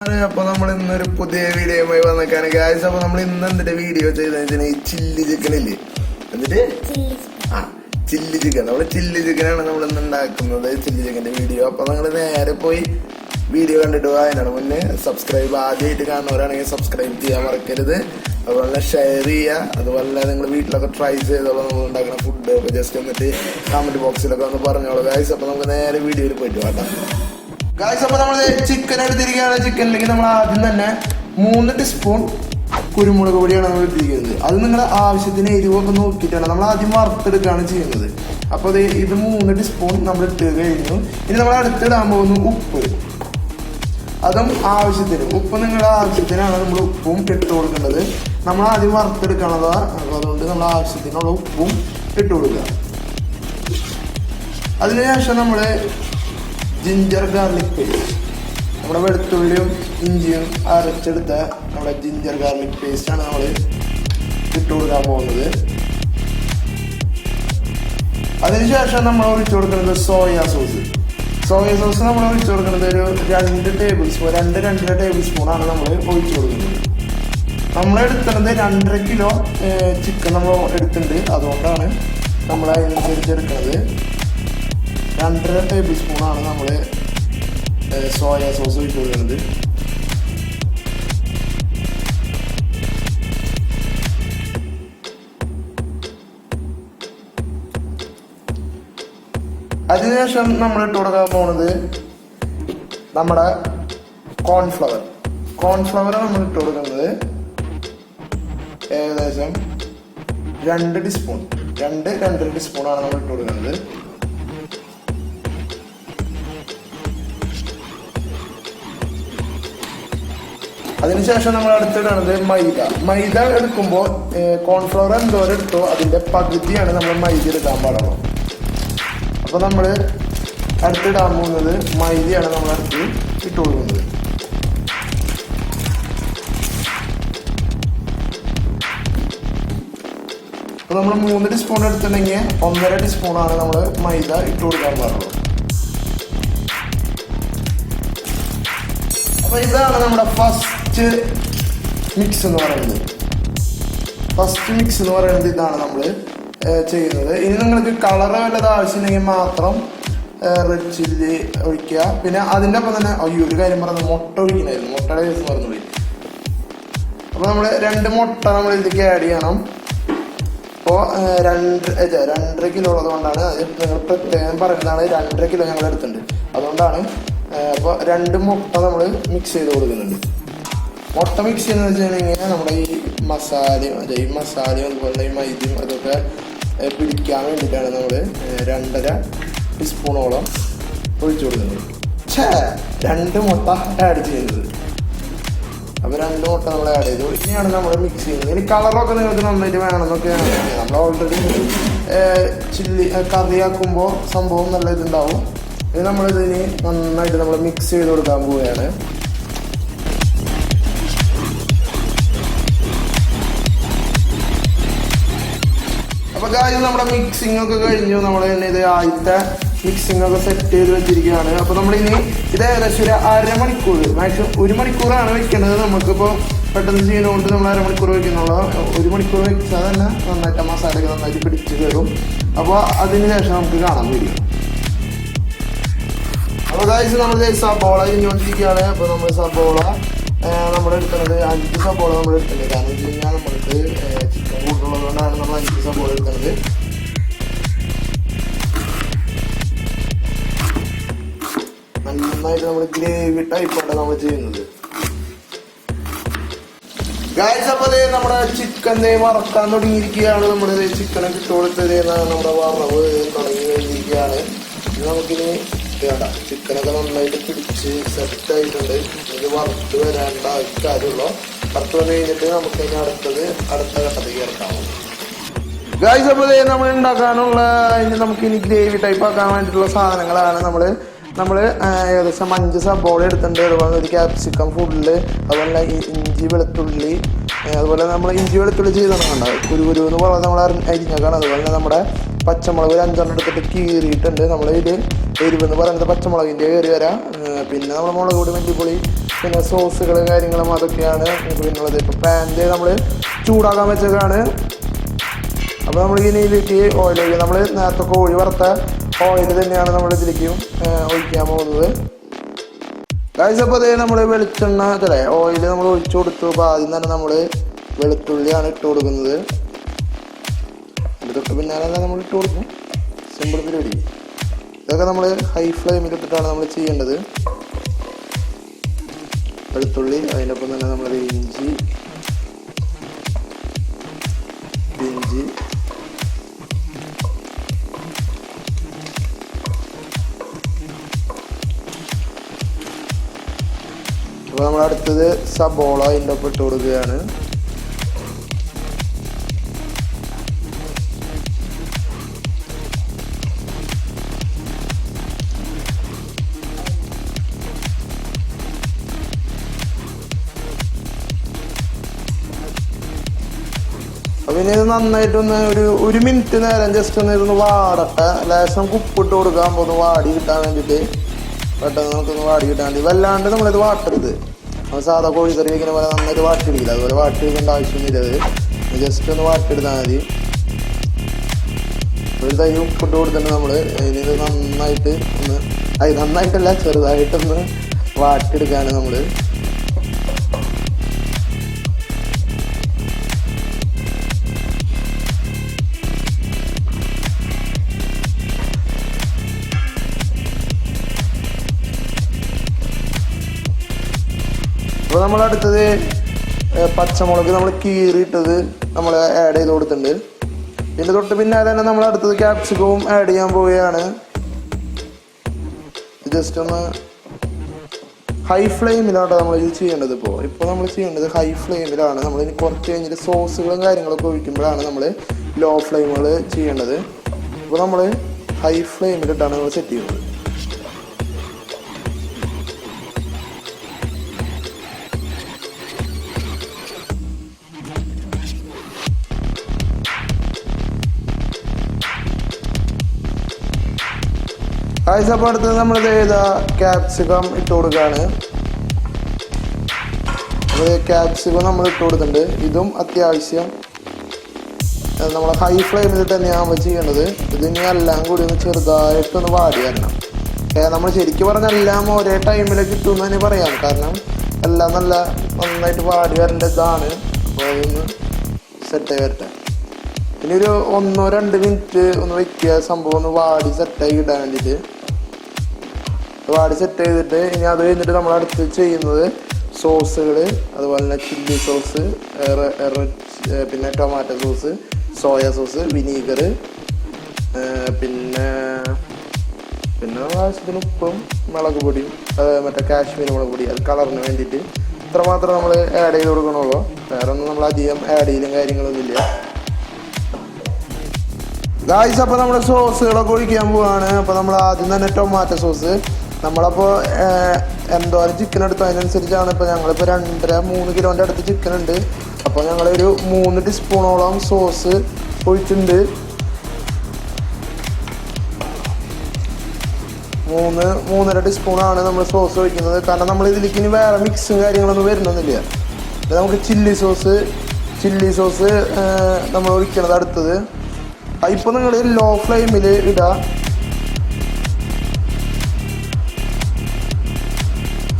അപ്പൊ നമ്മൾ ഇന്നൊരു പുതിയ വീഡിയോയുമായി വന്നേക്കാണ്. ഗായ്സ് അപ്പൊ നമ്മൾ ഇന്ന് എന്തിന്റെ വീഡിയോ ചെയ്തെന്ന് ഈ ചില്ലി ചിക്കൻ ഇല്ലേ? എന്നിട്ട് ആ ചില്ലി ചിക്കൻ നമ്മൾ ചില്ലി ചിക്കനാണ് നമ്മൾ ഇന്ന് ഉണ്ടാക്കുന്നത് ചില്ലി ചിക്കന്റെ വീഡിയോ. അപ്പൊ നിങ്ങൾ നേരെ പോയി വീഡിയോ കണ്ടിട്ട് പോവാ അതിനാണ് മുന്നേ സബ്സ്ക്രൈബ് ആദ്യമായിട്ട് കാണുന്നവരാണെങ്കിൽ സബ്സ്ക്രൈബ് ചെയ്യാൻ മറക്കരുത്. അതുപോലെ ഷെയർ ചെയ്യുക. അതുപോലെ നിങ്ങൾ വീട്ടിലൊക്കെ ട്രൈ ചെയ്തോളൂ. നമ്മൾ ഉണ്ടാക്കുന്ന ഫുഡ് ജസ്റ്റ് എന്നിട്ട് കമന്റ് ബോക്സിലൊക്കെ ഒന്ന് പറഞ്ഞോളൂ. ഗായ്സ് അപ്പൊ നമുക്ക് നേരെ വീഡിയോയിൽ പോയിട്ട് വാട്ടാം ഗായ്സ് അപ്പോൾ നമ്മൾ ചിക്കൻ എടുത്തിരിക്കുകയാണ്. ചിക്കനിലേക്ക് നമ്മൾ ആദ്യം തന്നെ മൂന്ന് ടീസ്പൂൺ കുരുമുളക് പൊടിയാണ് നമ്മൾ എടുത്തിരിക്കുന്നത് അത് നിങ്ങളുടെ ആവശ്യത്തിന് എരിവൊക്കെ നോക്കിയിട്ടാണ് നമ്മൾ ആദ്യം വറുത്തെടുക്കുകയാണ് ചെയ്യുന്നത്. അപ്പോൾ അത് ഇത് മൂന്ന് ടീസ്പൂൺ നമ്മൾ ഇട്ട് കഴിഞ്ഞു. ഇനി നമ്മൾ അടുത്തിടാൻ പോകുന്ന ഉപ്പ്. അതും ആവശ്യത്തിന്. ഉപ്പ് നിങ്ങളുടെ ആവശ്യത്തിനാണ് നമ്മൾ ഉപ്പും ഇട്ട് കൊടുക്കേണ്ടത്. നമ്മൾ ആദ്യം വറുത്തെടുക്കണത് അതുകൊണ്ട് നമ്മൾ ആവശ്യത്തിനുള്ള ഉപ്പും ഇട്ട് കൊടുക്കുക. അതിനുശേഷം നമ്മൾ ജിഞ്ചർ ഗാർലിക് പേസ്റ്റ് നമ്മുടെ വെളുത്തുള്ളിയും ഇഞ്ചിയും അരച്ചെടുത്ത നമ്മുടെ ജിഞ്ചർ ഗാർലിക് പേസ്റ്റാണ് നമ്മൾ ഇട്ട് കൊടുക്കാൻ പോകുന്നത്. അതിനുശേഷം നമ്മൾ ഒഴിച്ചു കൊടുക്കുന്നത് സോയ സോസ് സോയ സോസ് നമ്മൾ ഒഴിച്ചു കൊടുക്കുന്നത് ഒരു രണ്ട് ടേബിൾ സ്പൂൺ രണ്ട് രണ്ടര ടേബിൾ സ്പൂണാണ് നമ്മൾ ഒഴിച്ചു കൊടുക്കുന്നത്. നമ്മൾ എടുക്കുന്നത് രണ്ടര കിലോ ചിക്കൻ നമ്മൾ എടുത്തിട്ടുണ്ട്. അതുകൊണ്ടാണ് നമ്മൾ അതിനനുസരിച്ച് എടുക്കുന്നത്. രണ്ടര ടേബിൾ സ്പൂണാണ് നമ്മൾ സോയ സോസ് ഇട്ട് കൊടുക്കുന്നത്. അതിനുശേഷം നമ്മൾ ഇട്ട് കൊടുക്കാൻ പോകുന്നത് നമ്മുടെ കോൺഫ്ലവർ കോൺഫ്ലവർ നമ്മൾ ഇട്ട് കൊടുക്കുന്നത്. ഏകദേശം രണ്ട് ടീസ്പൂൺ രണ്ട് രണ്ടര ടീസ്പൂണാണ് നമ്മൾ ഇട്ട് കൊടുക്കുന്നത്. അതിനുശേഷം നമ്മൾ അടുത്തിടുന്നത് മൈദ. മൈദ എടുക്കുമ്പോൾ കോൺഫ്ലവർ എന്തോരം എടുത്തോ അതിന്റെ പകുതിയാണ് നമ്മൾ മൈദ എടുക്കാൻ പാടുള്ളൂ. അപ്പോൾ നമ്മൾ അടുത്തിടാൻ പോകുന്നത് മൈദയാണ് നമ്മൾ അടുത്ത് ഇട്ട് കൊടുക്കുന്നത്. അപ്പൊ നമ്മൾ മൂന്ന് ടീസ്പൂൺ എടുത്തിട്ടുണ്ടെങ്കിൽ ഒന്നര ടീസ്പൂണാണ് നമ്മൾ മൈദ ഇട്ട് കൊടുക്കാൻ പാടുള്ളൂ. അപ്പൊ ഇതാണ് നമ്മുടെ ഫസ്റ്റ് മിക്സ് എന്ന് പറയുന്നത്. ഫസ്റ്റ് മിക്സ് എന്ന് പറയുന്നത് ഇതാണ് നമ്മൾ ചെയ്യുന്നത്. ഇനി നിങ്ങൾക്ക് കളർ വല്ലത് ആവശ്യമുണ്ടെങ്കിൽ മാത്രം റെഡ് ചില്ലി ഒഴിക്കുക. പിന്നെ അതിന്റെ ഒപ്പം തന്നെ അയ്യോ ഒരു കാര്യം പറഞ്ഞത് മുട്ട ഒഴിക്കണമായിരുന്നു. മുട്ടയുടെ കേസ് മറന്നുപോയി. അപ്പോൾ നമ്മൾ രണ്ട് മുട്ട നമ്മൾ ഇതിലേക്ക് ആഡ് ചെയ്യണം. അപ്പോൾ രണ്ട് രണ്ടര കിലോ ഉള്ളത് കൊണ്ടാണ് അത് നിങ്ങൾ പ്രത്യേകം പറയുന്നതാണ് രണ്ടര കിലോ ഞങ്ങൾ എടുത്തിട്ടുണ്ട് അതുകൊണ്ടാണ് അപ്പോൾ രണ്ട് മുട്ട നമ്മൾ മിക്സ് ചെയ്ത് കൊടുക്കുന്നുണ്ട്. മുട്ട മിക്സ് ചെയ്യുന്നത് വെച്ചിട്ടുണ്ടെങ്കിൽ നമ്മുടെ ഈ മസാലയും അതെ ഈ മസാലയും അതുപോലെ ഈ മൈദയും അതൊക്കെ പിടിക്കാൻ വേണ്ടിയിട്ടാണ് നമ്മൾ രണ്ടര ടീസ്പൂണോളം ഒഴിച്ചു കൊടുക്കുന്നത്. ഛേ രണ്ട് മുട്ട ആഡ് ചെയ്യുന്നത്. അപ്പോൾ രണ്ട് മുട്ട നമ്മൾ ആഡ് ചെയ്തു. ഇനിയാണ് നമ്മൾ മിക്സ് ചെയ്യുന്നത്. ഇനി കളറൊക്കെ നിങ്ങൾക്ക് നന്നായിട്ട് വേണമെന്നൊക്കെയാണ് നമ്മൾ ഓൾറെഡി ചില്ലി കറിയാക്കുമ്പോൾ സംഭവം നല്ല ഇതുണ്ടാവും. ഇനി നമ്മളിതിന് നന്നായിട്ട് നമ്മൾ മിക്സ് ചെയ്ത് കൊടുക്കാൻ പോവുകയാണ്. അപ്പൊ കാര്യം നമ്മുടെ മിക്സിംഗ് ഒക്കെ കഴിഞ്ഞു. നമ്മൾ തന്നെ ഇത് ആദ്യത്തെ മിക്സിംഗ് ഒക്കെ സെറ്റ് ചെയ്ത് വെച്ചിരിക്കുകയാണ്. അപ്പൊ നമ്മൾ ഇനി ഇത് ഏകദേശം ഒരു അരമണിക്കൂർ. മാക്സിമം ഒരു മണിക്കൂറാണ് വെക്കേണ്ടത് നമുക്കിപ്പോ പെട്ടെന്ന് ചെയ്യുന്നതുകൊണ്ട് നമ്മൾ അരമണിക്കൂർ വെക്കുന്നുള്ളൂ. ഒരു മണിക്കൂർ വെച്ചാൽ തന്നെ നന്നായിട്ട് മസാലയൊക്കെ നന്നായിട്ട് പിടിച്ച് കയറും അപ്പോൾ അതിന് ശേഷം നമുക്ക് കാണാൻ വീഡിയോ അപ്പൊ കാര്യം നമ്മൾ സബോള കഴിഞ്ഞുകൊണ്ടിരിക്കുകയാണ് അപ്പൊ നമ്മൾ സബോള നമ്മൾ എടുക്കുന്നത് അഞ്ച് സബോള നമ്മൾ എടുക്കുന്നത് കാരണം വെച്ച് കഴിഞ്ഞാൽ നമ്മൾക്ക് ചിക്കൻ കൂട്ടുള്ളതുകൊണ്ടാണ് നമ്മൾ അഞ്ച് സബോള എടുക്കുന്നത്. നന്നായിട്ട് നമ്മൾ ഗ്രേവി ടൈപ്പാണ് നമ്മൾ ചെയ്യുന്നത്. ഗായ്സ് അപ്പോൾ ദേ നമ്മുടെ ചിക്കൻ വറക്കാൻ തുടങ്ങിയിരിക്കുകയാണ്. നമ്മുടെ ചിക്കനൊക്കെ ഇട്ട് കൊടുത്തത് നമ്മുടെ വറവ് തുടങ്ങി കഴിഞ്ഞിരിക്കുകയാണ്. നമുക്കിനി വേണ്ട. ചിക്കനൊക്കെ നന്നായിട്ട് പിടിച്ച് സെറ്റ് ആയിട്ടുണ്ട്. ഇത് വറുത്ത് വരേണ്ട കാര്യമുള്ളൂ വറുത്ത് വന്നു കഴിഞ്ഞിട്ട് നമുക്ക് ഇനി അടുത്തത് അടുത്ത ഘട്ടത്തേക്ക് ഇറക്കാം ഗായ്സ് അപ്പോൾ നമ്മൾ ഉണ്ടാക്കാനുള്ള ഇനി നമുക്ക് ഇനി ഗ്രേവി ടൈപ്പ് ആക്കാൻ വേണ്ടിയിട്ടുള്ള സാധനങ്ങളാണ് നമ്മൾ നമ്മൾ ഏകദേശം അഞ്ച് സബോള എടുത്തിട്ടുണ്ട്. അതുപോലെ ഒരു ക്യാപ്സിക്കം ഫുള്ള് അതുപോലെ ഇഞ്ചി വെളുത്തുള്ളി അതുപോലെ നമ്മൾ ഇഞ്ചി വെളുത്തുള്ളി ചെയ്തതാണ് കുരു കുരു എന്ന് പറഞ്ഞാൽ നമ്മൾ അരിഞ്ഞേക്കാണ്. അതുപോലെ നമ്മുടെ പച്ചമുളക് ഒരു അഞ്ചെണ്ണം എടുത്തിട്ട് കീറിയിട്ടുണ്ട്. നമ്മൾ ഇത് എരിവെന്ന് പറയുന്നത് പച്ചമുളകിന്റെ കയറി വരാം. പിന്നെ നമ്മൾ മുളക് പൊടി മല്ലിപ്പൊളി പിന്നെ സോസുകൾ കാര്യങ്ങളും അതൊക്കെയാണ് പിന്നുള്ളത് ഇപ്പോൾ പാനിൽ നമ്മൾ ചൂടാക്കാൻ വെച്ചതാണ്. അപ്പോൾ നമ്മൾ ഇതിലേക്ക് ഓയിൽ ഒഴിക്കുക. നമ്മൾ നേരത്തെ കോഴി വറുത്ത ഓയിൽ തന്നെയാണ് നമ്മൾ ഇതിലേക്ക് ഒഴിക്കാൻ പോകുന്നത്. അപ്പോൾ അതേ നമ്മൾ വെളിച്ചെണ്ണ അല്ലേ ഓയിൽ നമ്മൾ ഒഴിച്ചു കൊടുത്തു. അപ്പോൾ ആദ്യം തന്നെ നമ്മൾ വെളുത്തുള്ളിയാണ് ഇട്ട് കൊടുക്കുന്നത്. തൊട്ട് പിന്നാലെ നമ്മൾ ഇട്ട് കൊടുക്കും. സിമ്പിൾ പരിപാടി. ഇതൊക്കെ നമ്മൾ ഹൈ ഫ്ലെയിമിൽ ഇട്ടിട്ടാണ് നമ്മൾ ചെയ്യേണ്ടത്. വെളുത്തുള്ളി അതിനൊപ്പം തന്നെ നമ്മൾ ഇഞ്ചി ഇഞ്ചി അപ്പോൾ നമ്മൾ അടുത്തത് സബോള അതിന്റെ ഒപ്പം ഇട്ട് കൊടുക്കുകയാണ്. ഇനി ഇത് നന്നായിട്ടൊന്ന് ഒരു ഒരു മിനിറ്റ് നേരം ജസ്റ്റ് ഒന്ന് ഇതൊന്ന് വാടട്ടെ. ലേശം ഉപ്പിട്ട് കൊടുക്കാൻ പോകുന്നു വാടി കിട്ടാൻ വേണ്ടിയിട്ട്. പെട്ടെന്ന് നമുക്കൊന്ന് വാടി കിട്ടാൻ വേണ്ടി. വല്ലാണ്ട് നമ്മളിത് വാട്ടരുത്. നമ്മൾ സാധാ കോഴിക്കറി വയ്ക്കുന്ന പോലെ നന്നായിട്ട് വാട്ടിയെടുക്കില്ല. അതുപോലെ വാട്ടിയെടുക്കേണ്ട ആവശ്യമൊന്നുമില്ല അത് ജസ്റ്റ് ഒന്ന് വാട്ടിയെടുത്താൽ മതി. ഒരു തൈ ഉപ്പിട്ട് കൊടുത്തിട്ട് നമ്മൾ ഇതിന് ഇത് നന്നായിട്ട് ഒന്ന് അത് നന്നായിട്ടല്ല ചെറുതായിട്ടൊന്ന് വാട്ടിയെടുക്കാണ് നമ്മൾ നമ്മൾ അടുത്തത് പച്ചമുളക് നമ്മൾ കീറിയിട്ടത് നമ്മൾ ആഡ് ചെയ്ത് കൊടുത്തിട്ടുണ്ട്. ഇതിന്റെ തൊട്ട് പിന്നാലെ തന്നെ നമ്മൾ അടുത്തത് ക്യാപ്സിക്കവും ആഡ് ചെയ്യാൻ പോവുകയാണ്. ജസ്റ്റ് ഒന്ന് ഹൈ ഫ്ലെയിമിലാണ് നമ്മൾ ഇത് ചെയ്യേണ്ടത് ഇപ്പോൾ ഇപ്പോൾ നമ്മൾ ചെയ്യേണ്ടത് ഹൈ ഫ്ലെയിമിലാണ് നമ്മൾ ഇനി കുറച്ച് കഴിഞ്ഞിട്ട് സോസുകളും കാര്യങ്ങളൊക്കെ ഒഴിക്കുമ്പോഴാണ് നമ്മൾ ലോ ഫ്ലെയിമുകൾ ചെയ്യേണ്ടത്. അപ്പോൾ നമ്മൾ ഹൈ ഫ്ലെയിമിലിട്ടാണ് നമ്മൾ സെറ്റ് ചെയ്യുന്നത്. ആഴ്ച അപ്പോൾ അടുത്ത് നമ്മൾ ചെയ്ത ക്യാപ്സിക്കം ഇട്ട് കൊടുക്കുകയാണ് അപ്പോൾ ക്യാപ്സിക്കം നമ്മൾ ഇട്ട് കൊടുക്കുന്നുണ്ട് ഇതും അത്യാവശ്യം നമ്മൾ ഹൈ ഫ്ലെയിമിൽ തന്നെയാണ് ചെയ്യേണ്ടത് ഇതിനി എല്ലാം കൂടി ഒന്ന് ചെറുതായിട്ടൊന്ന് വാടി തരണം നമ്മൾ ശരിക്കും പറഞ്ഞാൽ എല്ലാം ഒരേ ടൈമിൽ കിട്ടുമെന്ന് തന്നെ പറയാം. കാരണം എല്ലാം നല്ല നന്നായിട്ട് വാടി വരേണ്ട ഇതാണ്. അപ്പോൾ അതൊന്ന് സെറ്റായി വരട്ടെ. ഇനി ഒരു ഒന്നോ രണ്ട് മിനിറ്റ് ഒന്ന് വയ്ക്കുക സംഭവം ഒന്ന് വാടി സെറ്റായി ഇടാൻ വേണ്ടിയിട്ട്. വാടി സെറ്റ് ചെയ്തിട്ട് ഇനി അത് കഴിഞ്ഞിട്ട് നമ്മൾ അടുത്ത് ചെയ്യുന്നത് സോസുകൾ അതുപോലെ തന്നെ ചില്ലി സോസ് പിന്നെ tomato sauce soya sauce vinegar പിന്നെ പിന്നെ ആവശ്യത്തിന് ഉപ്പും മുളക് പൊടിയും മറ്റേ കാശ്മീരി മുളക് പൊടി അത് കളറിന് വേണ്ടിയിട്ട് ഇത്ര മാത്രം നമ്മൾ ആഡ് ചെയ്ത് കൊടുക്കണുള്ളൂ. വേറെ ഒന്നും നമ്മൾ അധികം ആഡ് ചെയ്യലും കാര്യങ്ങളൊന്നും ഇല്ല. ഗായ്സ് അപ്പോൾ നമ്മുടെ സോസുകളൊക്കെ ഒഴിക്കാൻ പോവാണ്. അപ്പോൾ നമ്മൾ ആദ്യം തന്നെ ടൊമാറ്റോ സോസ് നമ്മളപ്പോൾ എന്തോരം ചിക്കൻ എടുത്തു അതിനനുസരിച്ചാണ് ഇപ്പോൾ ഞങ്ങളിപ്പോൾ രണ്ടര മൂന്ന് കിലോന്റെ അടുത്ത് ചിക്കൻ ഉണ്ട്. അപ്പോൾ ഞങ്ങളൊരു മൂന്ന് ടീസ്പൂണോളം സോസ് ഒഴിച്ചിട്ടുണ്ട്. മൂന്ന് മൂന്നര ടീസ്പൂണാണ് നമ്മൾ സോസ് ഒഴിക്കുന്നത്. കാരണം നമ്മൾ ഇതിലേക്ക് ഇനി വേറെ മിക്സും കാര്യങ്ങളൊന്നും വരുന്നൊന്നുമില്ല. നമുക്ക് ചില്ലി സോസ് ചില്ലി സോസ് നമ്മൾ ഒഴിക്കണത് അടുത്തത്. ഇപ്പോൾ നിങ്ങൾ ലോ ഫ്ലെയിമിൽ ഇടുക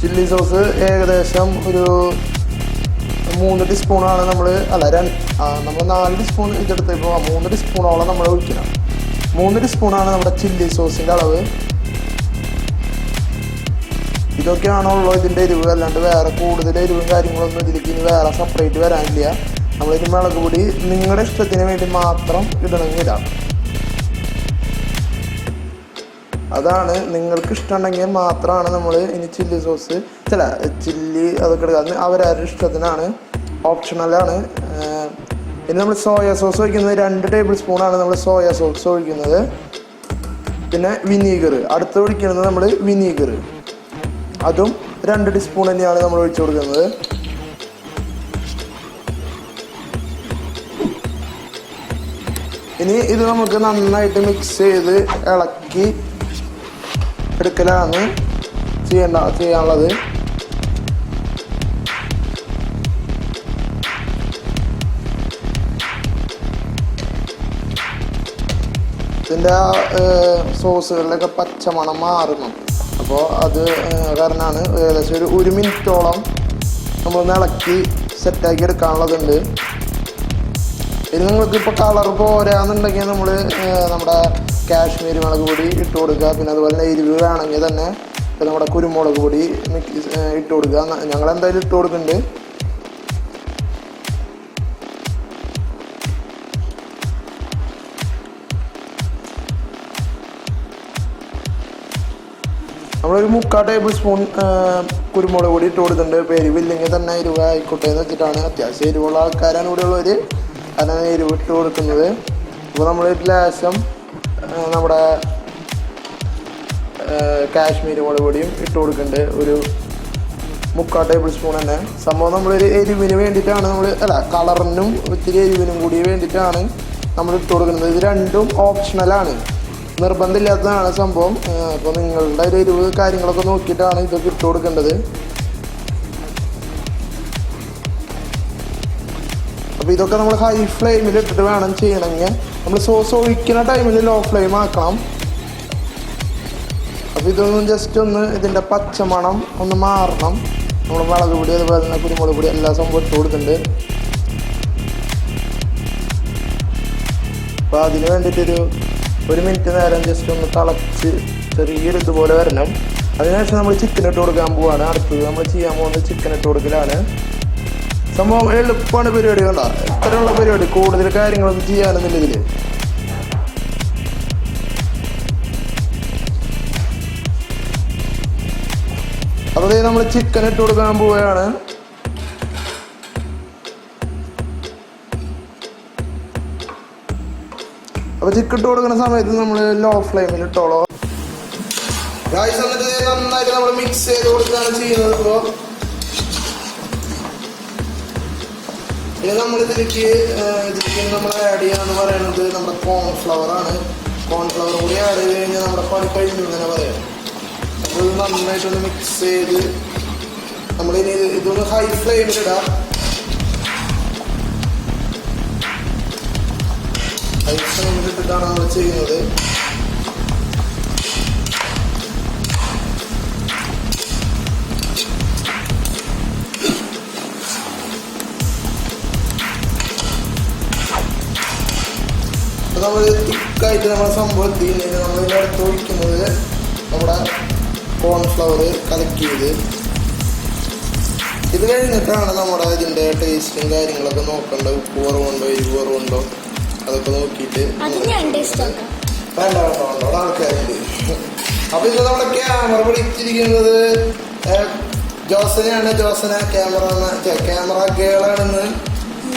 ചില്ലി സോസ് ഏകദേശം ഒരു മൂന്ന് ടീസ്പൂണാണ് നമ്മൾ അല്ല നമ്മൾ നാല് ടീസ്പൂൺ ഇതെടുത്തപ്പോൾ മൂന്ന് ടീസ്പൂണോളം നമ്മൾ ഒഴിക്കണം. മൂന്ന് ടീസ്പൂണാണ് നമ്മുടെ ചില്ലി സോസിന്റെ അളവ്. ഇതൊക്കെയാണോ ഉള്ളത് ഇതിന്റെ എരിവ്? അല്ലാണ്ട് വേറെ കൂടുതൽ എരിവും കാര്യങ്ങളൊന്നും ഇതിലേക്ക് ഇനി വേറെ സെപ്പറേറ്റ് വരാനില്ല. നമ്മളിത് മുളക് പൊടി നിങ്ങളുടെ ഇഷ്ടത്തിന് വേണ്ടി മാത്രം ഇടണമെങ്കിൽ ഇടാം. അതാണ് നിങ്ങൾക്ക് ഇഷ്ടമുണ്ടെങ്കിൽ മാത്രമാണ് നമ്മൾ ഇനി ചില്ലി സോസ് ചില ചില്ലി അതൊക്കെ എടുക്കുക. അവരവരുടെ ഇഷ്ടത്തിനാണ്. ഓപ്ഷണലാണ് ഇനി നമ്മൾ സോയ സോസ് ഒഴിക്കുന്നത് രണ്ട് ടേബിൾ സ്പൂണാണ് നമ്മൾ സോയ സോസ് ഒഴിക്കുന്നത്. പിന്നെ വിനീഗർ അടുത്ത് ഒഴിക്കുന്നത് നമ്മൾ വിനീഗർ അതും രണ്ട് ടീസ്പൂൺ തന്നെയാണ് നമ്മൾ ഒഴിച്ചു കൊടുക്കുന്നത്. ഇനി ഇത് നമുക്ക് നന്നായിട്ട് മിക്സ് ചെയ്ത് ഇളക്കി എടുക്കലാണ്. ചെയ്യേണ്ട ചെയ്യാനുള്ളത്. ഇതിന്റെ ആ സോസുകളിലൊക്കെ പച്ചമണം മാറുന്നു അപ്പോൾ അത് കാരണമാണ് ഏകദേശം ഒരു ഒരു മിനിറ്റോളം നമ്മളൊന്ന് ഇളക്കി സെറ്റാക്കി എടുക്കാനുള്ളതുണ്ട്. ഇനി നിങ്ങൾക്ക് ഇപ്പോൾ കളർ പോരാന്നുണ്ടെങ്കിൽ നമ്മൾ നമ്മുടെ കാശ്മീരി മുളക് പൊടി ഇട്ട് കൊടുക്കുക. പിന്നെ അതുപോലെ തന്നെ എരിവ് വേണമെങ്കിൽ തന്നെ ഇപ്പം നമ്മുടെ കുരുമുളക് പൊടി ഇട്ട് കൊടുക്കുക. ഞങ്ങൾ എന്തായാലും ഇട്ട് കൊടുക്കുന്നുണ്ട്. നമ്മളൊരു മുക്കാൽ ടേബിൾ സ്പൂൺ കുരുമുളക് പൊടി ഇട്ട് കൊടുക്കുന്നുണ്ട്. ഇപ്പോൾ എരിവില്ലെങ്കിൽ തന്നെ എരിവ് ആയിക്കോട്ടെ എന്ന് വെച്ചിട്ടാണ്. അത്യാവശ്യം എരിവുള്ള ആൾക്കാരാണ് ഇവിടെ ഉള്ളവർ അതിനാണ് എരിവ് ഇട്ട് കൊടുക്കുന്നത്. അപ്പോൾ നമ്മൾ ലേശം നമ്മുടെ കാശ്മീർ മുളക് പൊടിയും ഇട്ട് കൊടുക്കുന്നുണ്ട് ഒരു മുക്കാൽ ടേബിൾ സ്പൂൺ തന്നെ. സംഭവം നമ്മളൊരു എരിവിന് വേണ്ടിയിട്ടാണ് നമ്മൾ അല്ല കളറിനും ഒത്തിരി എരിവിനും കൂടി വേണ്ടിയിട്ടാണ് നമ്മൾ ഇട്ട് കൊടുക്കുന്നത്. ഇത് രണ്ടും ഓപ്ഷണലാണ് നിർബന്ധമില്ലാത്തതാണ് സംഭവം. അപ്പോൾ നിങ്ങളുടെ ഒരു എരിവ് കാര്യങ്ങളൊക്കെ നോക്കിയിട്ടാണ് ഇതൊക്കെ ഇട്ട് കൊടുക്കേണ്ടത്. അപ്പോൾ ഇതൊക്കെ നമ്മൾ ഹൈ ഫ്ലെയിമിൽ ഇട്ടിട്ട് വേണം ചെയ്യണമെങ്കിൽ. നമ്മൾ സോസ് ഒഴിക്കുന്ന ടൈമിൽ ലോ ഫ്ലെയിം ആക്കണം അപ്പോൾ ഇതൊന്നും ജസ്റ്റ് ഒന്ന് ഇതിന്റെ പച്ചമണം ഒന്ന് മാറണം. നമ്മൾ മുളക് പൊടി അതുപോലെ തന്നെ കുരുമുളക് പൊടി എല്ലാ സംഭവം ഇട്ട് കൊടുക്കുന്നുണ്ട് അപ്പോൾ അതിന് വേണ്ടിയിട്ടൊരു ഒരു മിനിറ്റ് നേരം ജസ്റ്റ് ഒന്ന് തിളച്ച് ചെറിയൊരു ഇതുപോലെ വരണം. അതിനുശേഷം നമ്മൾ ചിക്കൻ ഇട്ട് കൊടുക്കാൻ പോവാണ്. അടുത്തത് നമ്മൾ ചെയ്യാൻ പോകുന്നത് ചിക്കൻ ഇട്ട് കൊടുക്കലാണ്. സംഭവം എളുപ്പമാണ് പരിപാടി കണ്ട? എത്രയുള്ള പരിപാടി കൂടുതൽ കാര്യങ്ങളൊന്നും ചെയ്യാനൊന്നുമില്ല ഇതിൽ അപ്പോൾ നമ്മൾ ചിക്കൻ ഇട്ട് കൊടുക്കാൻ പോവുകയാണ്. അപ്പോൾ ചിക്കൻ ഇട്ട് കൊടുക്കുന്ന സമയത്ത് നമ്മൾ ലോ ഫ്ലെയിമിൽ ഇട്ടോളോ. നന്നായിട്ട് നമ്മൾ മിക്സ് ചെയ്ത് കൊടുക്കുകയാണ് ചെയ്യുന്നത് ഇനി നമ്മൾ ഇതിലേക്ക് ഇതിലേക്ക് നമ്മൾ ആഡ് ചെയ്യാന്ന് പറയുന്നത് നമ്മുടെ കോൺഫ്ലവർ ആണ്. കോൺഫ്ലവർ കൂടി ആഡ് ചെയ്ത് കഴിഞ്ഞാൽ നമ്മുടെ പണി കഴിഞ്ഞു തന്നെ പറയാം അപ്പോൾ ഇത് നന്നായിട്ടൊന്ന് മിക്സ് ചെയ്ത് നമ്മളിനി ഇതൊന്ന് ഹൈ ഫ്ലെയിമിൽ ഇടാം. ഹൈ ഫ്ലെയിമിൽ ഇട്ടിട്ടാണ് നമ്മൾ ചെയ്യുന്നത്. തിക്കായിട്ട് നമ്മുടെ സംഭവം എത്തിക്കഴിഞ്ഞാൽ നമ്മൾ ഇതിനടുത്ത് ഒഴിക്കുന്നത് നമ്മുടെ കോൺഫ്ലവർ കലക്കിയത് ഇത് കഴിഞ്ഞിട്ടാണ് നമ്മുടെ ഇതിന്റെ ടേസ്റ്റും കാര്യങ്ങളൊക്കെ നോക്കേണ്ടത്. ഉപ്പ് കുറവുണ്ടോ എരിവ് കുറവുണ്ടോ അതൊക്കെ നോക്കിയിട്ട് വേണ്ട വേണ്ട വേണ്ട. അവിടെ ആൾക്കാരുണ്ട്. അപ്പൊ ഇത് നമ്മുടെ ക്യാമറ പിടിച്ചിരിക്കുന്നത് ജോസനെയാണ്. ജോസന ക്യാമറ ക്യാമറ ഗേളാണെന്ന്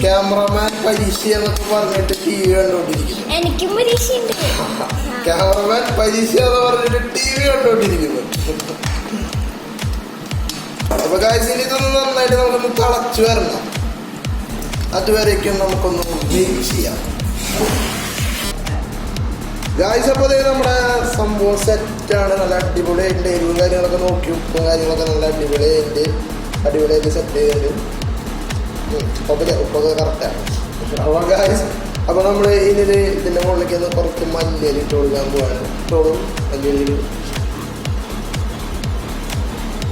ക്യാമറമാൻ പരീക്ഷ എന്നൊക്കെ പറഞ്ഞിട്ട് ടി വി കണ്ടുകൊണ്ടിരിക്കുന്നു എനിക്കും പരീക്ഷയുണ്ട്. ക്യാമറമാൻ പരീക്ഷ എന്ന് പറഞ്ഞിട്ട് ടി വി കണ്ടോണ്ടിരിക്കുന്നു. അപ്പൊ കാഴ്ചയിൽ ഇതൊന്ന് നന്നായിട്ട് നമുക്കൊന്ന് തളച്ചു വരണം. അതുവരേക്കും നമുക്കൊന്ന് വെയിറ്റ് ചെയ്യാം. ഗായ്സ് അപ്പോൾ നമ്മുടെ സംഭവം സെറ്റാണ് നല്ല അടിപൊളിയായിട്ട് എരിവും കാര്യങ്ങളൊക്കെ നോക്കി ഉപ്പും കാര്യങ്ങളൊക്കെ നല്ല അടിപൊളിയായിട്ട് അടിപൊളിയായിട്ട് സെറ്റ് ചെയ്തിട്ടുണ്ട്. ഉപ്പൊക്കെ ഉപ്പൊക്കെ കറക്റ്റാണ് അപ്പോൾ ഗായ്സ് അപ്പോൾ നമ്മൾ ഇതിന്റെ ഇതിന്റെ മുകളിലേക്ക് ഒന്ന് കുറച്ച് മല്ലിയിൽ ഇട്ട് കൊടുക്കാൻ പോവാണ്. ഇട്ടോളും മല്ലിയിൽ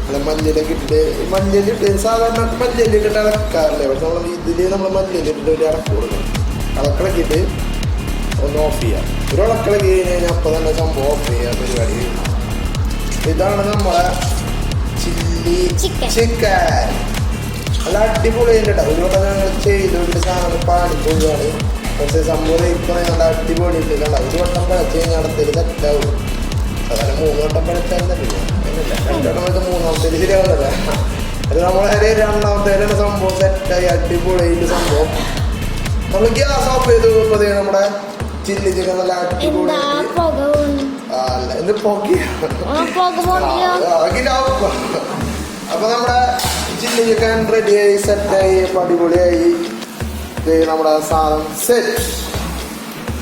അല്ല മല്ലിയിലൊക്കെ ഇട്ടിട്ട് മല്ലിയിലിട്ട് സാധാരണ മല്ലിയിലിട്ട് ഇളക്കാറില്ലേ പക്ഷെ നമ്മൾ ഇതിൽ നമ്മൾ മല്ലിയിലിട്ട് ഒരു ഇളക്കി കൊടുക്കണം ഇളക്കിളക്കിയിട്ട് ഒന്ന് ഓഫ് ചെയ്യാം. ഒരു ഇളക്കിളക്കി കഴിഞ്ഞ് കഴിഞ്ഞാൽ അപ്പം തന്നെ സംഭവം ഓഫ് ചെയ്യാൻ പരിപാടി. ഇതാണ് നമ്മളെ ചില്ലി. ചിക്കൻ. നല്ല അടിപൊളി കേട്ടോ ഒരു വട്ടം ഞങ്ങൾ ചെയ്തുകൊണ്ട് സാധനം പാടിപ്പോവുകയാണ് പക്ഷേ സംഭവം ഇപ്പം നല്ല അടിപൊളി ഉണ്ട് കണ്ട? ഒരു വട്ടം പഴച്ച് കഴിഞ്ഞാൽ അടുത്തേക്ക് തെറ്റാവും സാധാരണ മൂന്ന് വട്ടം പഴച്ചാൽ തന്നെ രണ്ടു മൂന്നാമത്തെ ശരിയാവുന്നല്ലേ അത് നമ്മളെ രണ്ടാമത്തെ സംഭവം സെറ്റായി അടിപൊളിയായിട്ട് സംഭവം. നമ്മൾ ഗ്യാസ് ഓഫ് ചെയ്ത് ഇപ്പോൾ നമ്മുടെ ചില്ലി ചിക്കൻ നല്ല അടിപൊളി അല്ല ഇത് പൊക്കിയാണ് അപ്പൊ നമ്മുടെ ചില്ലി ചിക്കൻ റെഡിയായി സെറ്റായി അടിപൊളിയായി നമ്മുടെ സാധനം സെറ്റ്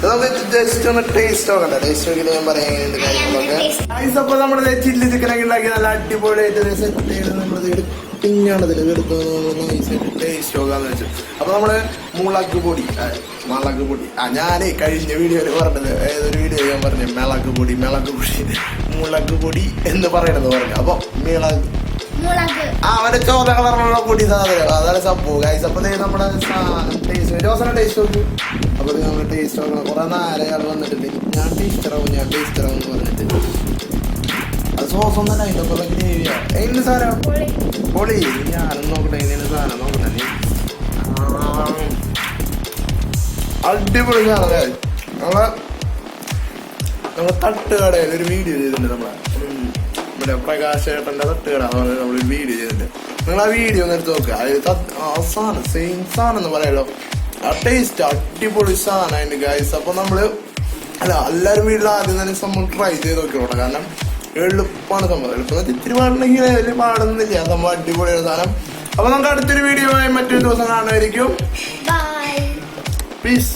നമുക്ക് ജസ്റ്റ് ഒന്ന് ടേസ്റ്റ് നോക്കണ്ട. ടേസ്റ്റ് നോക്കിയിട്ട് ഞാൻ പറയുന്നുണ്ട് കാര്യങ്ങളൊക്കെ. Guys, നമ്മുടെ ചില്ലി ചിക്കൻ ഒക്കെ ഉണ്ടാക്കി നല്ല അടിപൊളിയായിട്ട് സെറ്റ് ചെയ്ത് നമ്മൾ ടിങ്ങാണ് ഇതിൽ എടുത്ത് നൈസായിട്ട് ടേസ്റ്റ് നോക്കാന്ന് വെച്ചു. അപ്പൊ നമ്മൾ മുളക് പൊടി. മുളക് പൊടി. ആ ഞാനേ കഴിഞ്ഞ വീഡിയോയിൽ പറഞ്ഞത്. ഏതൊരു വീഡിയോ ഞാൻ പറഞ്ഞു? മിളക് പൊടി മിളക് പൊടി മുളക് പൊടി എന്ന് പറയണത് പറഞ്ഞു. അപ്പൊ മിളക് മുളക് ആ അവന്റെ ചോര കളറുള്ള കൂടി സാധനം അതാണ് സംഭവം. ഗൈസ് അപ്പൊ നമ്മുടെ ടേസ്റ്റ് നോക്കൂ. അപ്പൊ നമ്മൾ ടേസ്റ്റ് നോക്കണം. കുറെ നാലയാൾ വന്നിട്ടുണ്ട്. ഞാൻ ടേസ്റ്റ് ആവും ഞാൻ ടേസ്റ്റ് ആവും എന്ന് പറഞ്ഞിട്ട്. അത് സോസ് തന്നെ അതിന്റെ ഒപ്പം ഗ്രേവിയാ എങ്ങനെ സാധനം? പൊളി. ഞാനും നോക്കട്ടെ എങ്ങനെ സാധനം നോക്കട്ടെ നീ. ആ. അടിപൊളി സാധനം. നമ്മളെ നമ്മളെ തട്ടുകടയിൽ ഒരു വീഡിയോ ചെയ്തിട്ടുണ്ട് നമ്മളെ. ഉം, ഇവിടെ പ്രകാശ് ഏട്ടന്റെ തട്ടുകട നമ്മളൊരു വീഡിയോ ചെയ്തിട്ടുണ്ട് നിങ്ങൾ ആ വീഡിയോ ഒന്ന് എടുത്ത് നോക്കുക അതിൽ അവസാനം സെയിം സാധനം എന്ന് പറയാലോ. ആ ടേസ്റ്റ് അടിപൊളി സാധനം അതിന്റെ ഗൈസ് അപ്പൊ നമ്മൾ അല്ല എല്ലാവരും വീട്ടിൽ ആദ്യം തന്നെ നമ്മൾ ട്രൈ ചെയ്ത് നോക്കിയോട്ടെ കാരണം എളുപ്പമാണ് സംഭവം. എളുപ്പം ഇത്തിരി പാടുണ്ടെങ്കിൽ അതിൽ പാടുന്നില്ല. സംഭവം അടിപൊളിയാണ് സാധനം. അപ്പൊ നമുക്ക് അടുത്തൊരു വീഡിയോ ആയി മറ്റൊരു ദിവസം കാണുമായിരിക്കും പീസ്